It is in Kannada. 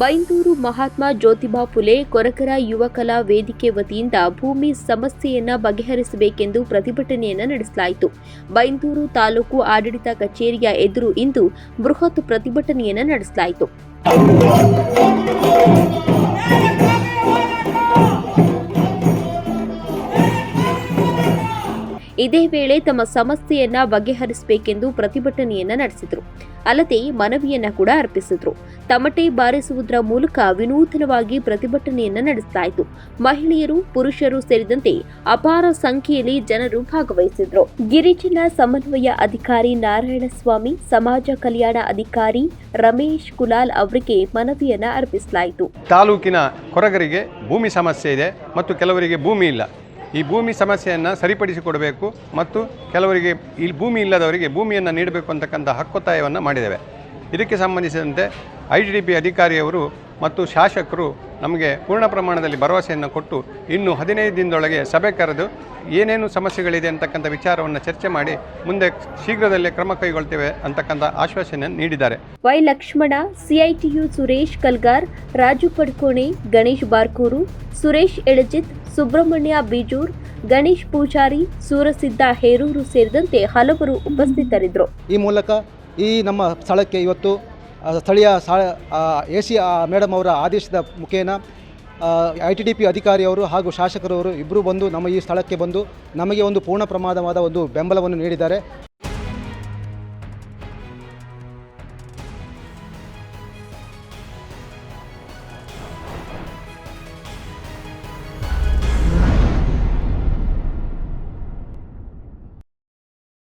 ಬೈಂದೂರು ಮಹಾತ್ಮ ಜ್ಯೋತಿಬಾ ಫುಲೆ ಕೊರಕರ ಯುವಕಲಾ ವೇದಿಕೆ ವತಿಯಿಂದ ಭೂಮಿ ಸಮಸ್ಯೆಯನ್ನ ಬಗೆಹರಿಸಬೇಕೆಂದು ಪ್ರತಿಭಟನೆಯನ್ನು ನಡೆಸಲಾಯಿತು. ಬೈಂದೂರು ತಾಲೂಕು ಆಡಳಿತ ಕಚೇರಿಯ ಎದುರು ಇಂದು ಬೃಹತ್ ಪ್ರತಿಭಟನೆಯನ್ನು ನಡೆಸಲಾಯಿತು. ಇದೇ ವೇಳೆ ತಮ್ಮ ಸಮಸ್ಯೆಯನ್ನ ಬಗೆಹರಿಸಬೇಕೆಂದು ಪ್ರತಿಭಟನೆಯನ್ನ ನಡೆಸಿದರು. ಅಲ್ಲದೆ ಮನವಿಯನ್ನ ಕೂಡ ಅರ್ಪಿಸಿದ್ರು. ತಮಟೆ ಬಾರಿಸುವುದರ ಮೂಲಕ ವಿನೂತನವಾಗಿ ಪ್ರತಿಭಟನೆಯನ್ನ ನಡೆಸಲಾಯಿತು ಮಹಿಳೆಯರು, ಪುರುಷರು ಸೇರಿದಂತೆ ಅಪಾರ ಸಂಖ್ಯೆಯಲ್ಲಿ ಜನರು ಭಾಗವಹಿಸಿದ್ರು. ಗಿರಿಜನ ಸಮನ್ವಯ ಅಧಿಕಾರಿ ನಾರಾಯಣಸ್ವಾಮಿ, ಸಮಾಜ ಕಲ್ಯಾಣ ಅಧಿಕಾರಿ ರಮೇಶ್ ಕುಲಾಲ್ ಅವರಿಗೆ ಮನವಿಯನ್ನ ಅರ್ಪಿಸಲಾಯಿತು. ತಾಲೂಕಿನ ಕೊರಗರಿಗೆ ಭೂಮಿ ಸಮಸ್ಯೆ ಇದೆ ಮತ್ತು ಕೆಲವರಿಗೆ ಭೂಮಿ ಇಲ್ಲ. ಈ ಭೂಮಿ ಸಮಸ್ಯೆಯನ್ನು ಸರಿಪಡಿಸಿಕೊಡಬೇಕು ಮತ್ತು ಕೆಲವರಿಗೆ ಇಲ್ಲಿ ಭೂಮಿ ಇಲ್ಲದವರಿಗೆ ಭೂಮಿಯನ್ನು ನೀಡಬೇಕು ಅಂತಕ್ಕಂಥ ಹಕ್ಕೊತ್ತಾಯವನ್ನು ಮಾಡಿದ್ದೇವೆ. ಇದಕ್ಕೆ ಸಂಬಂಧಿಸಿದಂತೆ ಐ ಟಿ ಡಿ ಪಿ ಅಧಿಕಾರಿಯವರು ಮತ್ತು ಶಾಸಕರು ನಮಗೆ ಪೂರ್ಣ ಪ್ರಮಾಣದಲ್ಲಿ ಭರವಸೆಯನ್ನು ಕೊಟ್ಟು ಇನ್ನು ಹದಿನೈದು ದಿನದೊಳಗೆ ಸಭೆ ಕರೆದು ಏನೇನು ಸಮಸ್ಯೆಗಳಿದೆ ಅಂತಕ್ಕಂಥ ವಿಚಾರವನ್ನು ಚರ್ಚೆ ಮಾಡಿ ಮುಂದೆ ಶೀಘ್ರದಲ್ಲೇ ಕ್ರಮ ಕೈಗೊಳ್ತೇವೆ ಅಂತಕ್ಕಂಥ ಆಶ್ವಾಸನೆಯನ್ನು ನೀಡಿದ್ದಾರೆ. ವೈ ಲಕ್ಷ್ಮಣ ಸಿಐಟಿಯು ಸುರೇಶ್ ಕಲ್ಗಾರ್ ರಾಜು ಪಡ್ಕೋಣೆ ಗಣೇಶ್ ಬಾರ್ಕೂರು ಸುರೇಶ್ ಎಳಜಿತ್ ಸುಬ್ರಹ್ಮಣ್ಯ ಬೀಜೂರ್ ಗಣೇಶ್ ಪೂಜಾರಿ ಸೂರಸಿದ್ದ ಹೇರೂರು ಸೇರಿದಂತೆ ಹಲವರು ಉಪಸ್ಥಿತರಿದ್ದರು. ಈ ಮೂಲಕ ಈ ನಮ್ಮ ಸ್ಥಳಕ್ಕೆ ಇವತ್ತು ಸ್ಥಳೀಯ ಸಾ ಎ ಸಿ ಮೇಡಮ್ ಅವರ ಆದೇಶದ ಮುಖೇನ ಐ ಟಿ ಡಿ ಪಿ ಅಧಿಕಾರಿಯವರು ಹಾಗೂ ಶಾಸಕರವರು ಇಬ್ಬರು ಬಂದು ನಮ್ಮ ಈ ಸ್ಥಳಕ್ಕೆ ಬಂದು ನಮಗೆ ಒಂದು ಪೂರ್ಣ ಪ್ರಮಾದವಾದ ಒಂದು ಬೆಂಬಲವನ್ನು ನೀಡಿದ್ದಾರೆ.